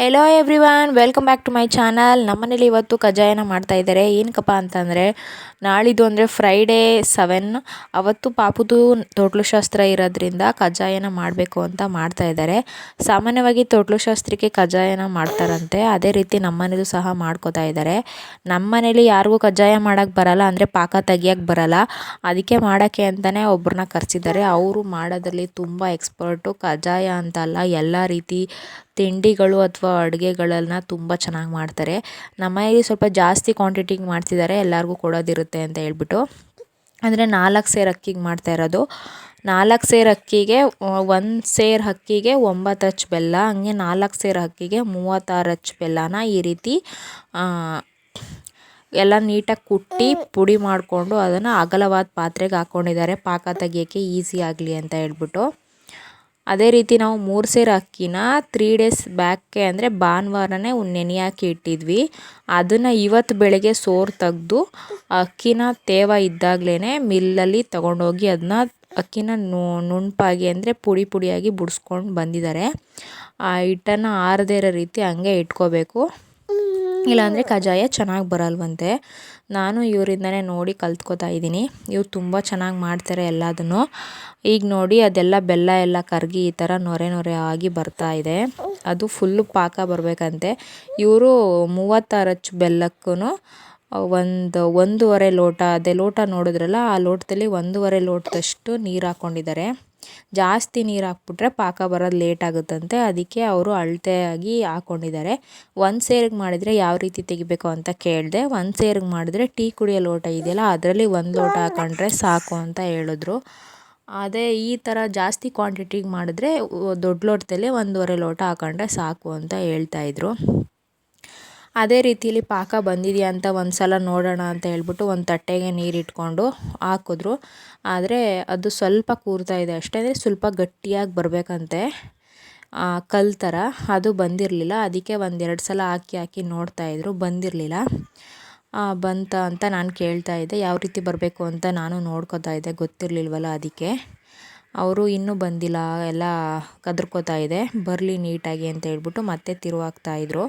Hello everyone welcome back to my channel ನಮ್ಮನೇಲಿ ಇವತ್ತು ಕಜ್ಜಾಯನ ಮಾಡ್ತಾ ಇದ್ದಾರೆ. ಏನಕ್ಕಪ್ಪ ಅಂತಂದರೆ, ನಾಳಿದ್ದು ಅಂದರೆ ಫ್ರೈಡೇ ಸೆವೆನ್ ಅವತ್ತು ಪಾಪುದು ತೊಟ್ಲು ಶಾಸ್ತ್ರ ಇರೋದ್ರಿಂದ ಕಜ್ಜಾಯನ ಮಾಡಬೇಕು ಅಂತ ಮಾಡ್ತಾ ಇದ್ದಾರೆ. ಸಾಮಾನ್ಯವಾಗಿ ತೊಟ್ಲು ಶಾಸ್ತ್ರಕ್ಕೆ ಕಜ್ಜಾಯನ ಮಾಡ್ತಾರಂತೆ. ಅದೇ ರೀತಿ ನಮ್ಮನೇಲೂ ಸಹ ಮಾಡ್ಕೋತಾ ಇದ್ದಾರೆ. ನಮ್ಮನೇಲಿ ಯಾರಿಗೂ ಕಜ್ಜಾಯ ಮಾಡೋಕ್ಕೆ ಬರಲ್ಲ, ಅಂದರೆ ಪಾಕ ತೆಗಿಯೋಕ್ಕೆ ಬರಲ್ಲ. ಅದಕ್ಕೆ ಮಾಡೋಕ್ಕೆ ಅಂತಲೇ ಒಬ್ಬರನ್ನ ಕರೆಸಿದ್ದಾರೆ. ಅವರು ಮಾಡೋದ್ರಲ್ಲಿ ತುಂಬ ಎಕ್ಸ್ಪರ್ಟು ಕಜ್ಜಾಯ ಅಂತಲ್ಲ, ಎಲ್ಲ ರೀತಿ ತಿಂಡಿಗಳು ಅಥವಾ ಅಡುಗೆಗಳನ್ನ ತುಂಬ ಚೆನ್ನಾಗಿ ಮಾಡ್ತಾರೆ. ನಮ್ಮ ಸ್ವಲ್ಪ ಜಾಸ್ತಿ ಕ್ವಾಂಟಿಟಿಗೆ ಮಾಡ್ತಿದ್ದಾರೆ ಎಲ್ಲರಿಗೂ ಕೊಡೋದಿರುತ್ತೆ ಅಂತ ಹೇಳ್ಬಿಟ್ಟು. ಅಂದರೆ ನಾಲ್ಕು ಸೇರು ಅಕ್ಕಿಗೆ ಮಾಡ್ತಾ ಇರೋದು. ನಾಲ್ಕು ಸೇರು ಅಕ್ಕಿಗೆ ಒಂದು ಸೇರು ಅಕ್ಕಿಗೆ ಒಂಬತ್ತು ಅಚ್ಚು ಬೆಲ್ಲ, ಹಂಗೆ ನಾಲ್ಕು ಸೇರು ಅಕ್ಕಿಗೆ ಮೂವತ್ತಾರು ಅಚ್ಚು ಬೆಲ್ಲನ ಈ ರೀತಿ ಎಲ್ಲ ನೀಟಾಗಿ ಕುಟ್ಟಿ ಪುಡಿ ಮಾಡಿಕೊಂಡು ಅದನ್ನು ಅಗಲವಾದ ಪಾತ್ರೆಗೆ ಹಾಕ್ಕೊಂಡಿದ್ದಾರೆ ಪಾಕ ತೆಗಿಯೋಕ್ಕೆ ಈಸಿ ಆಗಲಿ ಅಂತ ಹೇಳ್ಬಿಟ್ಟು. ಅದೇ ರೀತಿ ನಾವು ಮೂರು ಸೇರು ಅಕ್ಕಿನ ತ್ರೀ ಡೇಸ್ ಬ್ಯಾಕ್ಗೆ ಅಂದರೆ ಭಾನುವಾರನೇ ನೆನೆಯಾಕಿ ಇಟ್ಟಿದ್ವಿ. ಅದನ್ನು ಇವತ್ತು ಬೆಳಗ್ಗೆ ಸೋರು ತೆಗೆದು ಅಕ್ಕಿನ ತೇವ ಇದ್ದಾಗಲೇ ಮಿಲ್ಲಲ್ಲಿ ತೊಗೊಂಡೋಗಿ ಅದನ್ನ ಅಕ್ಕಿನ ನುಣ್ಪಾಗಿ ಅಂದರೆ ಪುಡಿ ಪುಡಿಯಾಗಿ ಬಿಡಿಸ್ಕೊಂಡು ಬಂದಿದ್ದಾರೆ ಆ ಹಿಟ್ಟನ್ನು ಆರದೇ ಇರೋ ರೀತಿ ಹಂಗೆ ಇಟ್ಕೋಬೇಕು. ಇಲ್ಲಾಂದರೆ ಕಜ್ಜಾಯ ಚೆನ್ನಾಗಿ ಬರಲ್ವಂತೆ. ನಾನು ಇವರಿಂದನೇ ನೋಡಿ ಕಲ್ತ್ಕೋತಾ ಇದ್ದೀನಿ. ಇವ್ರು ತುಂಬ ಚೆನ್ನಾಗಿ ಮಾಡ್ತಾರೆ ಎಲ್ಲದನ್ನು. ಈಗ ನೋಡಿ ಅದೆಲ್ಲ ಬೆಲ್ಲ ಎಲ್ಲ ಕರಗಿ ಈ ಥರ ನೊರೆ ನೊರೆ ಆಗಿ ಬರ್ತಾ ಇದೆ. ಅದು ಫುಲ್ಲು ಪಾಕ ಬರಬೇಕಂತೆ. ಇವರು ಮೂವತ್ತಾರು ಅಚ್ಚು ಬೆಲ್ಲಕ್ಕೂ ಒಂದು, ಒಂದೂವರೆ ಲೋಟ, ಅದೇ ಲೋಟ ನೋಡಿದ್ರಲ್ಲ, ಆ ಲೋಟದಲ್ಲಿ ಒಂದೂವರೆ ಲೋಟದಷ್ಟು ನೀರು ಹಾಕ್ಕೊಂಡಿದ್ದಾರೆ ಜಾಸ್ತಿ ನೀರು ಹಾಕ್ಬಿಟ್ರೆ ಪಾಕ ಬರೋದು ಲೇಟ್ ಆಗುತ್ತಂತೆ. ಅದಕ್ಕೆ ಅವರು ಅಳತೆಯಾಗಿ ಹಾಕ್ಕೊಂಡಿದ್ದಾರೆ ಒಂದು ಸೇರಿಗೆ ಮಾಡಿದರೆ ಯಾವ ರೀತಿ ತೆಗಿಬೇಕು ಅಂತ ಕೇಳಿದೆ, ಒಂದು ಸೇರಿಗೆ ಮಾಡಿದ್ರೆ ಟೀ ಕುಡಿಯೋ ಲೋಟ ಇದೆಯಲ್ಲ, ಅದರಲ್ಲಿ ಒಂದು ಲೋಟ ಹಾಕೊಂಡ್ರೆ ಸಾಕು ಅಂತ ಹೇಳಿದ್ರು. ಅದೇ ಈ ಥರ ಜಾಸ್ತಿ ಕ್ವಾಂಟಿಟಿಗೆ ಮಾಡಿದ್ರೆ ದೊಡ್ಡ ಲೋಟದಲ್ಲಿ ಒಂದೂವರೆ ಲೋಟ ಹಾಕೊಂಡ್ರೆ ಸಾಕು ಅಂತ ಹೇಳ್ತಾಯಿದ್ರು ಅದೇ ರೀತಿಯಲ್ಲಿ ಪಾಕ ಬಂದಿದೆಯಾ ಅಂತ ಒಂದು ಸಲ ನೋಡೋಣ ಅಂತ ಹೇಳ್ಬಿಟ್ಟು ಒಂದು ತಟ್ಟೆಗೆ ನೀರಿಟ್ಕೊಂಡು ಹಾಕಿದ್ರು. ಆದರೆ ಅದು ಸ್ವಲ್ಪ ಕೂರ್ತಾ ಇದೆ. ಅಷ್ಟೇ ಅಂದರೆ ಸ್ವಲ್ಪ ಗಟ್ಟಿಯಾಗಿ ಬರಬೇಕಂತೆ. ಕಲ್ ಥರ ಅದು ಬಂದಿರಲಿಲ್ಲ. ಅದಕ್ಕೆ ಒಂದೆರಡು ಸಲ ಹಾಕಿ ಹಾಕಿ ನೋಡ್ತಾಯಿದ್ರು ಬಂದಿರಲಿಲ್ಲ. ಬಂತ ಅಂತ ನಾನು ಕೇಳ್ತಾ ಇದ್ದೆ. ಯಾವ ರೀತಿ ಬರಬೇಕು ಅಂತ ನಾನು ನೋಡ್ಕೋತಾ ಇದ್ದೆ. ಗೊತ್ತಿರಲಿಲ್ವಲ್ಲ ಅದಕ್ಕೆ. ಅವರು ಇನ್ನೂ ಬಂದಿಲ್ಲ. ಎಲ್ಲ ಕದ್ರಕೋತಾ ಇದೆ. ಬರಲಿ ನೀಟಾಗಿ ಅಂತ ಹೇಳ್ಬಿಟ್ಟು ಮತ್ತೆ ತಿರುವಾಗ್ತಾಯಿದ್ರು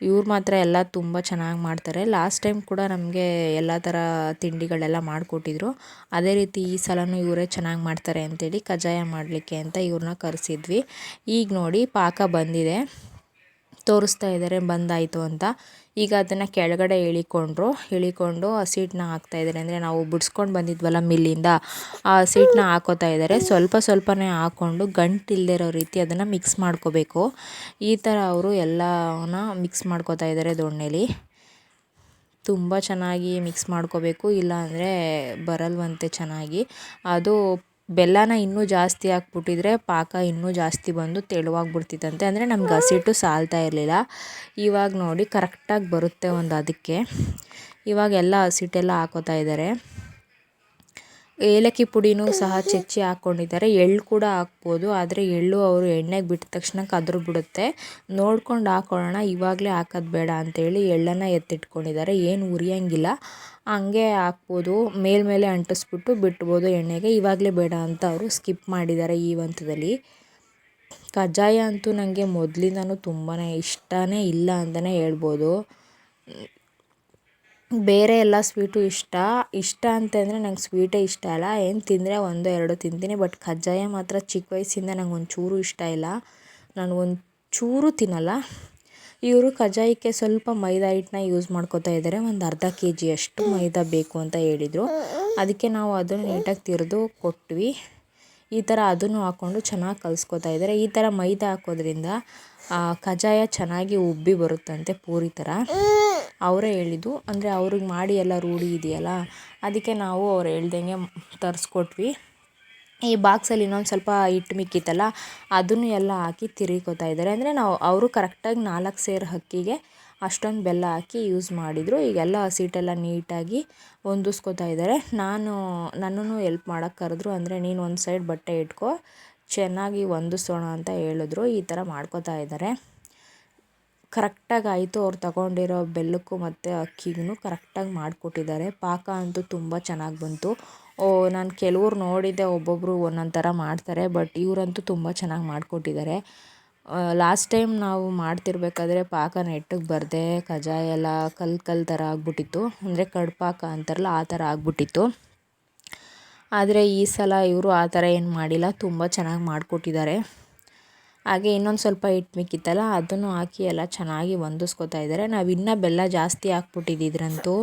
ಇವ್ರು ಮಾತ್ರ ಎಲ್ಲ ತುಂಬ ಚೆನ್ನಾಗಿ ಮಾಡ್ತಾರೆ. ಲಾಸ್ಟ್ ಟೈಮ್ ಕೂಡ ನಮಗೆ ಎಲ್ಲ ಥರ ತಿಂಡಿಗಳೆಲ್ಲ ಮಾಡಿಕೊಟ್ಟಿದ್ರು. ಅದೇ ರೀತಿ ಈ ಸಲವೂ ಇವರೇ ಚೆನ್ನಾಗಿ ಮಾಡ್ತಾರೆ ಅಂತೇಳಿ ಕಜ್ಜಾಯ ಮಾಡಲಿಕ್ಕೆ ಅಂತ ಇವ್ರನ್ನ ಕರೆಸಿದ್ವಿ. ಈಗ ನೋಡಿ ಪಾಕ ಬಂದಿದೆ. ತೋರಿಸ್ತಾ ಇದ್ದಾರೆ ಬಂದಾಯಿತು ಅಂತ. ಈಗ ಅದನ್ನು ಕೆಳಗಡೆ ಇಳಿಕೊಂಡ್ರು ಇಳಿಕೊಂಡು ಹಸಿಟ್ಟನ್ನ ಹಾಕ್ತಾಯಿದ್ದಾರೆ ಅಂದರೆ ನಾವು ಬಿಡ್ಸ್ಕೊಂಡು ಬಂದಿದ್ವಲ್ಲ ಮಿಲ್ಲಿಂದ ಆ ಹಸಿಟ್ಟನ್ನ ಹಾಕೋತಾ ಇದ್ದಾರೆ. ಸ್ವಲ್ಪ ಸ್ವಲ್ಪನೇ ಹಾಕ್ಕೊಂಡು ಗಂಟು ಇರೋ ರೀತಿ ಅದನ್ನು ಮಿಕ್ಸ್ ಮಾಡ್ಕೋಬೇಕು. ಈ ಥರ ಅವರು ಎಲ್ಲನ ಮಿಕ್ಸ್ ಮಾಡ್ಕೋತಾ ಇದ್ದಾರೆ ದೊಣ್ಣೆಲಿ. ತುಂಬ ಚೆನ್ನಾಗಿ ಮಿಕ್ಸ್ ಮಾಡ್ಕೋಬೇಕು. ಇಲ್ಲ ಅಂದರೆ ಬರಲ್ವಂತೆ ಚೆನ್ನಾಗಿ. ಅದು ಬೆಲ್ಲನ ಇನ್ನೂ ಜಾಸ್ತಿ ಹಾಕ್ಬಿಟ್ಟಿದ್ರೆ ಪಾಕ ಇನ್ನೂ ಜಾಸ್ತಿ ಬಂದು ತೆಳುವಾಗಿ ಬಿಡ್ತಿತ್ತಂತೆ ಅಂದರೆ ನಮ್ಗೆ ಹಸಿಟ್ಟು ಸಾಲ್ತಾ ಇರಲಿಲ್ಲ. ಇವಾಗ ನೋಡಿ ಕರೆಕ್ಟಾಗಿ ಬರುತ್ತೆ ಒಂದು ಅದಕ್ಕೆ. ಇವಾಗ ಎಲ್ಲ ಹಸಿಟ್ಟೆಲ್ಲ ಹಾಕೋತಾ ಇದ್ದಾರೆ. ಏಲಕ್ಕಿ ಪುಡಿನೂ ಸಹ ಚೆಚ್ಚಿ ಹಾಕ್ಕೊಂಡಿದ್ದಾರೆ. ಎಳ್ಳು ಕೂಡ ಹಾಕ್ಬೋದು, ಆದರೆ ಎಳ್ಳು ಅವರು ಎಣ್ಣೆಗೆ ಬಿಟ್ಟ ತಕ್ಷಣ ಕದ್ರು ಬಿಡುತ್ತೆ. ನೋಡ್ಕೊಂಡು ಹಾಕೊಳ್ಳೋಣ, ಇವಾಗಲೇ ಹಾಕೋದು ಬೇಡ ಅಂತೇಳಿ ಎಳ್ಳನ್ನು ಎತ್ತಿಟ್ಕೊಂಡಿದ್ದಾರೆ. ಏನು ಉರಿಯೋಂಗಿಲ್ಲ. ಹಂಗೆ ಹಾಕ್ಬೋದು ಮೇಲ್ಮೇಲೆ ಅಂಟಿಸ್ಬಿಟ್ಟು ಬಿಟ್ಬೋದು ಎಣ್ಣೆಗೆ. ಇವಾಗಲೇ ಬೇಡ ಅಂತ ಅವರು ಸ್ಕಿಪ್ ಮಾಡಿದ್ದಾರೆ ಈ ಹಂತದಲ್ಲಿ. ಕಜ್ಜಾಯ ಅಂತೂ ನನಗೆ ಮೊದಲಿಂದನೂ ತುಂಬಾ ಇಷ್ಟವೇ ಇಲ್ಲ ಅಂತಲೇ ಹೇಳ್ಬೋದು. ಬೇರೆ ಎಲ್ಲ ಸ್ವೀಟು ಇಷ್ಟ. ಇಷ್ಟ ಅಂತಂದರೆ ನಂಗೆ ಸ್ವೀಟೇ ಇಷ್ಟ ಅಲ್ಲ. ಏನು ತಿಂದರೆ ಒಂದು, ಎರಡು ತಿಂತೀನಿ, ಬಟ್ ಕಜ್ಜಾಯ ಮಾತ್ರ ಚಿಕ್ಕ ವಯಸ್ಸಿಂದ ನಂಗೆ ಒಂಚೂರು ಚೂರು ಇಷ್ಟ ಇಲ್ಲ. ನಾನು ಒಂದು ಚೂರು ತಿನ್ನಲ್ಲ. ಇವರು ಕಜಾಯಕ್ಕೆ ಸ್ವಲ್ಪ ಮೈದಾ ಹಿಟ್ಟನ್ನ ಯೂಸ್ ಮಾಡ್ಕೋತಾ ಇದ್ದಾರೆ. ಒಂದು ಅರ್ಧ ಕೆ ಜಿಯಷ್ಟು ಮೈದಾ ಬೇಕು ಅಂತ ಹೇಳಿದರು. ಅದಕ್ಕೆ ನಾವು ಅದನ್ನು ನೀಟಾಗಿ ತಿರಿದು ಕೊಟ್ವಿ. ಈ ಥರ ಅದನ್ನು ಹಾಕ್ಕೊಂಡು ಚೆನ್ನಾಗಿ ಕಲಿಸ್ಕೊತಾ ಇದ್ದಾರೆ. ಈ ಥರ ಮೈದಾ ಹಾಕೋದ್ರಿಂದ ಕಜಾಯ ಚೆನ್ನಾಗಿ ಉಬ್ಬಿ ಬರುತ್ತಂತೆ ಪೂರಿ ಥರ ಅವರೇ ಹೇಳಿದ್ದು. ಅಂದರೆ ಅವ್ರಿಗೆ ಮಾಡಿ ಎಲ್ಲ ರೂಢಿ ಇದೆಯಲ್ಲ, ಅದಕ್ಕೆ ನಾವು ಅವ್ರು ಹೇಳ್ದಂಗೆ ತರಿಸ್ಕೊಟ್ವಿ. ಈ ಬಾಕ್ಸಲ್ಲಿ ಇನ್ನೊಂದು ಸ್ವಲ್ಪ ಹಿಟ್ಟು ಮಿಕ್ಕಿತ್ತಲ್ಲ, ಅದನ್ನು ಎಲ್ಲ ಹಾಕಿ ತಿರುಗ್ಕೋತಾ ಇದ್ದಾರೆ. ಅಂದರೆ ನಾವು, ಅವರು ಕರೆಕ್ಟಾಗಿ ನಾಲ್ಕು ಸೇರು ಅಕ್ಕಿಗೆ ಅಷ್ಟೊಂದು ಬೆಲ್ಲ ಹಾಕಿ ಯೂಸ್ ಮಾಡಿದರು. ಈಗೆಲ್ಲ ಹಸಿಟ್ಟೆಲ್ಲ ನೀಟಾಗಿ ಹೊಂದಿಸ್ಕೋತಾ ಇದ್ದಾರೆ. ನಾನು, ನನ್ನನ್ನು ಎಲ್ಪ್ ಮಾಡೋಕ್ಕೆ ಕರೆದ್ರು ಅಂದರೆ, ನೀನು ಒಂದು ಸೈಡ್ ಬಟ್ಟೆ ಇಟ್ಕೋ, ಚೆನ್ನಾಗಿ ಹೊಂದಿಸೋಣ ಅಂತ ಹೇಳಿದ್ರು. ಈ ಥರ ಮಾಡ್ಕೋತಾ ಇದ್ದಾರೆ. ಕರೆಕ್ಟಾಗಿ ಆಯಿತು ಅವ್ರು ತಗೊಂಡಿರೋ ಬೆಲ್ಲಕ್ಕೂ ಮತ್ತು ಅಕ್ಕಿಗೂ ಕರೆಕ್ಟಾಗಿ ಮಾಡಿಕೊಟ್ಟಿದ್ದಾರೆ. ಪಾಕ ಅಂತೂ ತುಂಬ ಚೆನ್ನಾಗಿ ಬಂತು. ಓ, ನಾನು ಕೆಲವ್ರು ನೋಡಿದ್ದೆ ಒಬ್ಬೊಬ್ಬರು ಒಂದೊಂದು ಥರ ಮಾಡ್ತಾರೆ, ಬಟ್ ಇವರಂತೂ ತುಂಬ ಚೆನ್ನಾಗಿ ಮಾಡಿಕೊಟ್ಟಿದ್ದಾರೆ. ಲಾಸ್ಟ್ ಟೈಮ್ ನಾವು ಮಾಡ್ತಿರ್ಬೇಕಾದ್ರೆ ಪಾಕ ನೆಟ್ಟಗೆ ಬರದೆ ಕಜ್ಜಾಯ ಎಲ್ಲ ಕಲ್ಲು ಕಲ್ಲು ಥರ ಆಗ್ಬಿಟ್ಟಿತ್ತು. ಅಂದರೆ ಕಡ್ಪಾಕ ಅಂತಾರಲ್ಲ, ಆ ಥರ ಆಗ್ಬಿಟ್ಟಿತ್ತು. ಆದರೆ ಈ ಸಲ ಇವರು ಆ ಥರ ಏನು ಮಾಡಿಲ್ಲ, ತುಂಬ ಚೆನ್ನಾಗಿ ಮಾಡಿಕೊಟ್ಟಿದ್ದಾರೆ. ಹಾಗೆ ಇನ್ನೊಂದು ಸ್ವಲ್ಪ ಹಿಟ್ಟು ಮಿಕ್ಕಿತ್ತಲ್ಲ, ಅದನ್ನು ಹಾಕಿ ಎಲ್ಲ ಚೆನ್ನಾಗಿ ಹೊಂದಿಸ್ಕೊತಾ ಇದ್ದಾರೆ. ನಾವು ಇನ್ನೂ ಬೆಲ್ಲ ಜಾಸ್ತಿ ಹಾಕ್ಬಿಟ್ಟಿದ್ರಂತೂ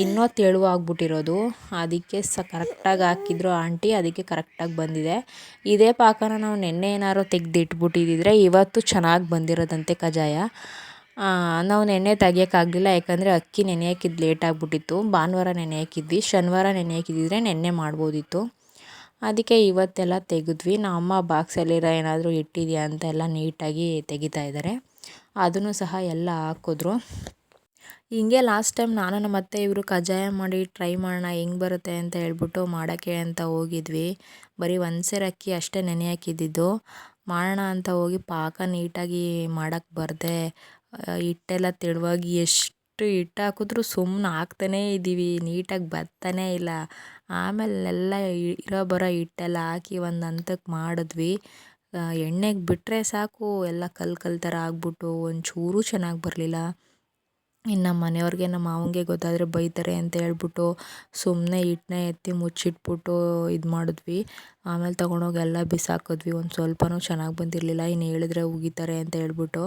ಇನ್ನೂ ತೆಳು ಆಗಿಬಿಟ್ಟಿರೋದು. ಅದಕ್ಕೆ ಸ ಕರೆಕ್ಟಾಗಿ ಹಾಕಿದ್ರು ಆಂಟಿ, ಅದಕ್ಕೆ ಕರೆಕ್ಟಾಗಿ ಬಂದಿದೆ. ಇದೇ ಪಾಕನ ನಾವು ನೆನ್ನೆ ಏನಾದ್ರು ತೆಗೆದಿಟ್ಬಿಟ್ಟಿದ್ರೆ ಇವತ್ತು ಚೆನ್ನಾಗಿ ಬಂದಿರೋದಂತೆ ಕಜಾಯ ನಾವು ನೆನ್ನೆ ತೆಗಿಯೋಕ್ಕಾಗಲಿಲ್ಲ, ಯಾಕಂದರೆ ಅಕ್ಕಿ ನೆನೆ ಹಾಕಿದ್ದು ಲೇಟ್ ಆಗಿಬಿಟ್ಟಿತ್ತು. ಭಾನುವಾರ ನೆನೆಯಾಕಿದ್ವಿ ಶನಿವಾರ ನೆನೆ ಹಾಕಿದ್ದಿದ್ರೆ ನೆನ್ನೆ ಮಾಡ್ಬೋದಿತ್ತು. ಅದಕ್ಕೆ ಇವತ್ತೆಲ್ಲ ತೆಗೆದ್ವಿ. ನಮ್ಮ ಬಾಕ್ಸಲ್ಲಿರೋ ಏನಾದರೂ ಇಟ್ಟಿದೆಯಾ ಅಂತ ಎಲ್ಲ ನೀಟಾಗಿ ತೆಗಿತಾ ಇದ್ದಾರೆ. ಅದನ್ನು ಸಹ ಎಲ್ಲ ಹಾಕಿದ್ರು. ಹಿಂಗೆ ಲಾಸ್ಟ್ ಟೈಮ್ ನಾನು ನಮ್ಮ ಅತ್ತೆ ಇವರು ಕಜ್ಜಾಯ ಮಾಡಿ ಟ್ರೈ ಮಾಡೋಣ, ಹೆಂಗೆ ಬರುತ್ತೆ ಅಂತ ಹೇಳ್ಬಿಟ್ಟು ಮಾಡೋಕ್ಕೆ ಅಂತ ಹೋಗಿದ್ವಿ. ಬರೀ ಒಂದು ಸೇರು ಅಕ್ಕಿ ಅಷ್ಟೇ ನೆನೆ ಹಾಕಿದ್ದಿದ್ದು. ಮಾಡೋಣ ಅಂತ ಹೋಗಿ ಪಾಕ ನೀಟಾಗಿ ಮಾಡೋಕ್ಕೆ ಬರದೆ. ಹಿಟ್ಟೆಲ್ಲ ತೆಳುವಾಗಿ ಎಷ್ಟು ಹಿಟ್ಟು ಹಾಕಿದ್ರು ಸುಮ್ಮನೆ ಹಾಕ್ತಾನೇ ಇದ್ದೀವಿ, ನೀಟಾಗಿ ಬರ್ತಾನೇ ಇಲ್ಲ. ಆಮೇಲೆ ಎಲ್ಲ ಇರೋ ಬರೋ ಹಿಟ್ಟೆಲ್ಲ ಹಾಕಿ ಒಂದು ಹಂತಕ್ಕೆ ಮಾಡಿದ್ವಿ. ಎಣ್ಣೆಗೆ ಬಿಟ್ಟರೆ ಸಾಕು, ಎಲ್ಲ ಕಲ್ಲು ಕಲ್ ಥರ ಆಗ್ಬಿಟ್ಟು ಒಂಚೂರು ಚೆನ್ನಾಗಿ ಬರಲಿಲ್ಲ. ಇನ್ನು ನಮ್ಮ ಮನೆಯವ್ರಿಗೆ, ನಮ್ಮ ಮಾವಂಗೆ ಗೊತ್ತಾದರೆ ಬೈತಾರೆ ಅಂತ ಹೇಳ್ಬಿಟ್ಟು ಸುಮ್ಮನೆ ಹಿಟ್ಟನ್ನ ಎತ್ತಿ ಮುಚ್ಚಿಟ್ಬಿಟ್ಟು ಇದು ಮಾಡಿದ್ವಿ. ಆಮೇಲೆ ತೊಗೊಂಡೋಗಿ ಎಲ್ಲ ಬಿಸಾಕಿದ್ವಿ. ಒಂದು ಸ್ವಲ್ಪನೂ ಚೆನ್ನಾಗಿ ಬಂದಿರಲಿಲ್ಲ. ಇನ್ನು ಹೇಳಿದ್ರೆ ಉಗಿತಾರೆ ಅಂತ ಹೇಳ್ಬಿಟ್ಟು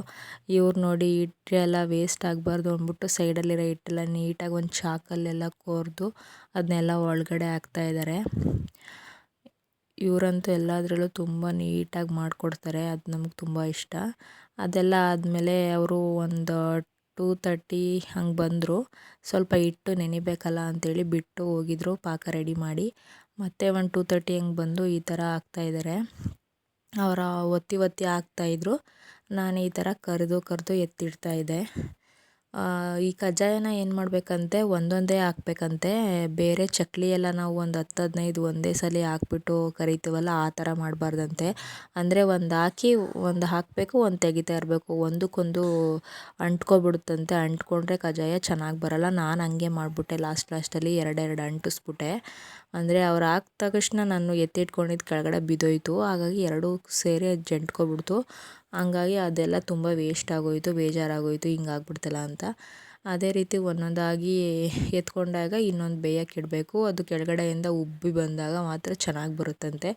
ಇವ್ರು ನೋಡಿ ಹಿಟ್ಟೆಲ್ಲ ವೇಸ್ಟ್ ಆಗಬಾರ್ದು ಅಂದ್ಬಿಟ್ಟು ಸೈಡಲ್ಲಿರೋ ಹಿಟ್ಟೆಲ್ಲ ನೀಟಾಗಿ ಒಂದು ಚಾಕಲ್ಲೆಲ್ಲ ಕೋರ್ದು ಅದನ್ನೆಲ್ಲ ಒಳಗಡೆ ಹಾಕ್ತಾಯಿದ್ದಾರೆ ಇವರಂತೂ ಎಲ್ಲದರಲ್ಲೂ ತುಂಬ ನೀಟಾಗಿ ಮಾಡಿಕೊಡ್ತಾರೆ. ಅದು ನಮ್ಗೆ ತುಂಬ ಇಷ್ಟ. ಅದೆಲ್ಲ ಆದಮೇಲೆ ಅವರು ಒಂದು ಟೂ ತರ್ಟಿ ಹಂಗೆ ಬಂದರು. ಸ್ವಲ್ಪ ಇಟ್ಟು ನೆನಿಬೇಕಲ್ಲ ಅಂಥೇಳಿ ಬಿಟ್ಟು ಹೋಗಿದ್ರು. ಪಾಕ ರೆಡಿ ಮಾಡಿ ಮತ್ತೆ ಒಂದು ಟೂ ತರ್ಟಿ ಹಂಗೆ ಬಂದು ಈ ಥರ ಹಾಕ್ತಾಯಿದ್ದಾರೆ ಅವರ ಒತ್ತಿ ಒತ್ತಿ ಹಾಕ್ತಾಯಿದ್ರು ನಾನು ಈ ಥರ ಕರೆದು ಕರೆದು ಎತ್ತಿಡ್ತಾಯಿದ್ದೆ ಈ ಕಜ್ಜಾಯನ ಏನು ಮಾಡಬೇಕಂತೆ, ಒಂದೊಂದೇ ಹಾಕ್ಬೇಕಂತೆ. ಬೇರೆ ಚಕ್ಲಿ ಎಲ್ಲ ನಾವು ಒಂದು ಹತ್ತು ಹದಿನೈದು ಒಂದೇ ಸಲ ಹಾಕ್ಬಿಟ್ಟು ಕರಿತೀವಲ್ಲ, ಆ ಥರ ಮಾಡಬಾರ್ದಂತೆ. ಅಂದರೆ ಒಂದು ಹಾಕಿ, ಒಂದು ಹಾಕಬೇಕು, ಒಂದು ತೆಗಿತಾ ಇರಬೇಕು. ಒಂದಕ್ಕೊಂದು ಅಂಟ್ಕೊಬಿಡುತ್ತಂತೆ. ಅಂಟ್ಕೊಂಡ್ರೆ ಕಜ್ಜಾಯ ಚೆನ್ನಾಗಿ ಬರೋಲ್ಲ. ನಾನು ಹಂಗೆ ಮಾಡಿಬಿಟ್ಟೆ ಲಾಸ್ಟ್ ಲಾಸ್ಟಲ್ಲಿ ಎರಡೆರಡು ಅಂಟಿಸ್ಬಿಟ್ಟೆ. ಅಂದರೆ ಅವ್ರು ಹಾಕಿದ ತಕ್ಷಣ ನಾನು ಎತ್ತಿಟ್ಕೊಂಡಿದ್ದು ಕೆಳಗಡೆ ಬಿದ್ದೋಯ್ತು. ಹಾಗಾಗಿ ಎರಡೂ ಸೇರಿ ಜಂಟ್ಕೊಬಿಡ್ತು. ಹಂಗಾಗಿ ಅದೆಲ್ಲ ತುಂಬ ವೇಸ್ಟ್ ಆಗೋಯಿತು, ಬೇಜಾರಾಗೋಯಿತು, ಹಿಂಗಾಗ್ಬಿಡ್ತಲ್ಲ ಅಂತ. ಅದೇ ರೀತಿ ಒಂದೊಂದಾಗಿ ಎತ್ಕೊಂಡಾಗ ಇನ್ನೊಂದು ಬೇಯಕ್ಕೆ ಇಡಬೇಕು. ಅದು ಕೆಳಗಡೆಯಿಂದ ಉಬ್ಬಿ ಬಂದಾಗ ಮಾತ್ರ ಚೆನ್ನಾಗಿ ಬರುತ್ತಂತೆ.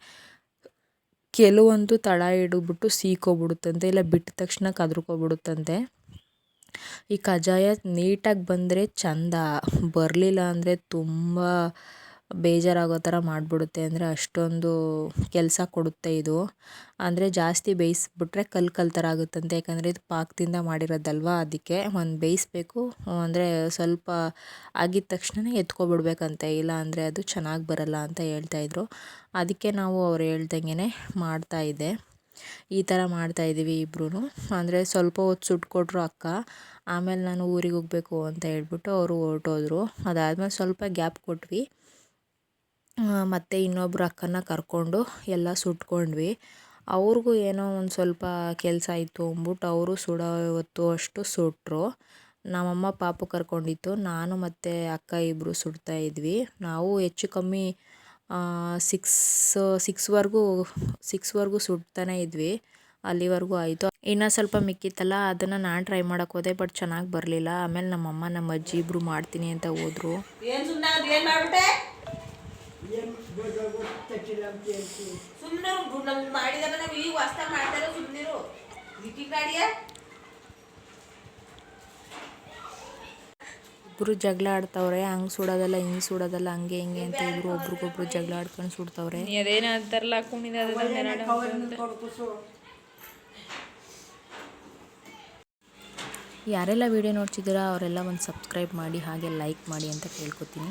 ಕೆಲವೊಂದು ತಳ ಹಿಡಿದ್ಬಿಟ್ಟು ಸೀಕೋಬಿಡುತ್ತಂತೆ ಇಲ್ಲ ಬಿಟ್ಟ ತಕ್ಷಣ ಕದ್ರುಕೋಬಿಡುತ್ತಂತೆ. ಈ ಕಜ್ಜಾಯ ನೀಟಾಗಿ ಬಂದರೆ ಚಂದ, ಬರಲಿಲ್ಲ ಅಂದರೆ ತುಂಬ ಬೇಜಾರಾಗೋ ಥರ ಮಾಡಿಬಿಡುತ್ತೆ ಅಂದರೆ ಅಷ್ಟೊಂದು ಕೆಲಸ ಕೊಡುತ್ತೆ ಇದು. ಅಂದರೆ ಜಾಸ್ತಿ ಬೇಯಿಸ್ಬಿಟ್ರೆ ಕಲ್ಲು ಕಲ್ಲು ಥರ ಆಗುತ್ತಂತೆ. ಯಾಕಂದರೆ ಇದು ಪಾಕದಿಂದ ಮಾಡಿರೋದಲ್ವ ಅದಕ್ಕೆ. ಒಂದು ಬೇಯಿಸ್ಬೇಕು, ಅಂದರೆ ಸ್ವಲ್ಪ ಆಗಿದ ತಕ್ಷಣವೇ ಎತ್ಕೊಬಿಡ್ಬೇಕಂತೆ. ಇಲ್ಲ ಅಂದರೆ ಅದು ಚೆನ್ನಾಗಿ ಬರಲ್ಲ ಅಂತ ಹೇಳ್ತಾಯಿದ್ರು ಅದಕ್ಕೆ ನಾವು ಅವ್ರು ಹೇಳ್ದಂಗೆ ಮಾಡ್ತಾಯಿದ್ದೆ ಈ ಥರ ಮಾಡ್ತಾಯಿದ್ದೀವಿ ಇಬ್ಬರೂ ಅಂದರೆ ಸ್ವಲ್ಪ ಹೊತ್ತು ಸುಟ್ಕೊಟ್ರು ಅಕ್ಕ. ಆಮೇಲೆ ನಾನು ಊರಿಗೆ ಹೋಗಬೇಕು ಅಂತ ಹೇಳ್ಬಿಟ್ಟು ಅವರು ಹೊರಟೋದ್ರು. ಅದಾದಮೇಲೆ ಸ್ವಲ್ಪ ಗ್ಯಾಪ್ ಕೊಟ್ವಿ. ಮತ್ತು ಇನ್ನೊಬ್ರು ಅಕ್ಕನ ಕರ್ಕೊಂಡು ಎಲ್ಲ ಸುಟ್ಕೊಂಡ್ವಿ. ಅವ್ರಿಗೂ ಏನೋ ಒಂದು ಸ್ವಲ್ಪ ಕೆಲಸ ಇತ್ತು ಅಂದ್ಬಿಟ್ಟು ಅವರು ಸುಡೋ ಹೊತ್ತು ಅಷ್ಟು ಸುಟ್ಟರು ನಮ್ಮಮ್ಮ ಪಾಪು ಕರ್ಕೊಂಡಿತ್ತು, ನಾನು ಮತ್ತು ಅಕ್ಕ ಇಬ್ಬರು ಸುಡ್ತಾ ಇದ್ವಿ. ನಾವು ಹೆಚ್ಚು ಕಮ್ಮಿ ಸಿಕ್ಸ್ ಸಿಕ್ಸ್ವರೆಗೂ ಸಿಕ್ಸ್ವರೆಗೂ ಸುಡ್ತಾನೆ ಇದ್ವಿ. ಅಲ್ಲಿವರೆಗೂ ಆಯಿತು. ಇನ್ನೂ ಸ್ವಲ್ಪ ಮಿಕ್ಕಿತ್ತಲ್ಲ, ಅದನ್ನು ನಾನು ಟ್ರೈ ಮಾಡೋಕೆ ಹೋದೆ ಬಟ್ ಚೆನ್ನಾಗಿ ಬರಲಿಲ್ಲ. ಆಮೇಲೆ ನಮ್ಮಮ್ಮ ನಮ್ಮ ಅಜ್ಜಿ ಇಬ್ಬರು ಮಾಡ್ತೀನಿ ಅಂತ ಹೋದರು. ಸುಮ್ಮನೆ ನಮ್ ಮಾಡಿದಾಗ ನಾವು ಈಗ ವಾಸ್ತ ಮಾಡ್ತಾರೋ ಸುಮ್ಮನಿರು ವಿಕಿ ಗಾಡಿಯ ಇಬ್ಬರು ಜಗಳ ಆಡ್ತಾವ್ರೆ ಹಂಗೆ ಸುಡೋದಲ್ಲ ಹಿಂಗೆ ಸುಡೋದಲ್ಲ ಹಂಗೆ ಹಿಂಗೆ ಅಂತ ಇಬ್ರು ಒಬ್ರಿಗೊಬ್ರು ಜಗಳ ಆಡ್ಕೊಂಡು ಸುಡ್ತಾವ್ರೆ. ಅದೇನು ಅಂತಾರಲ್ಲ ಕುಣಿದ ಯಾರೆಲ್ಲ ವಿಡಿಯೋ ನೋಡ್ತಿದ್ದೀರಾ ಅವರೆಲ್ಲ ಒಂದು ಸಬ್ಸ್ಕ್ರೈಬ್ ಮಾಡಿ ಹಾಗೆ ಲೈಕ್ ಮಾಡಿ ಅಂತ ಕೇಳ್ಕೊತೀನಿ.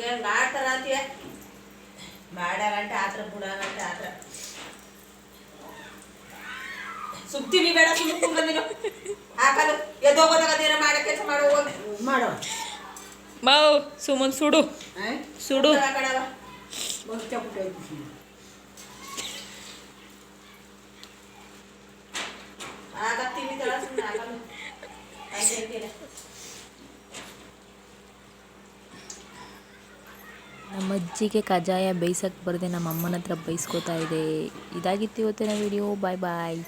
ಹಂಗೆ ಹಂಗೆ ಆಡ್ತಾರ ಅಂತೀಯ ಮಾಡಾಗಂಟ ಆತ್ರ ಬಿಡಾಗಂಟ ಆತ್ರ. ಸುತ್ತೀವಿ ಬೇಡ ಸುಮ್ಮನೆ ನೀನು. ಹಾಕಲು. ಎದ್ದೋಗೋದಾಗದೇನೋ ಮಾಡೋ ಕೆಲಸ ಮಾಡೋ ಹೋಗಿ. ಮಾಡೋ. ಮಾವು ಸುಮನ್ ಸುಡು. ಸುಡು. ಕಡವ ಆಗತ್ತೀವಿ ತಳ ಸುಮ್ಮನೆ ಆಗಲ್ಲ ಹಂಗೆ ಅಂತೀರ ಈಚೆಗೆ ಕಜ್ಜಾಯ ಬೇಯಿಸಕ್ಕೆ ಬರದೆ ನಮ್ಮ ಅಮ್ಮನ ಹತ್ರ ಬೈಸ್ಕೊತಾ ಇದೆ. ಇದಾಗಿತ್ತು ಇವತ್ತಿನ ವಿಡಿಯೋ ಬಾಯ್ ಬಾಯ್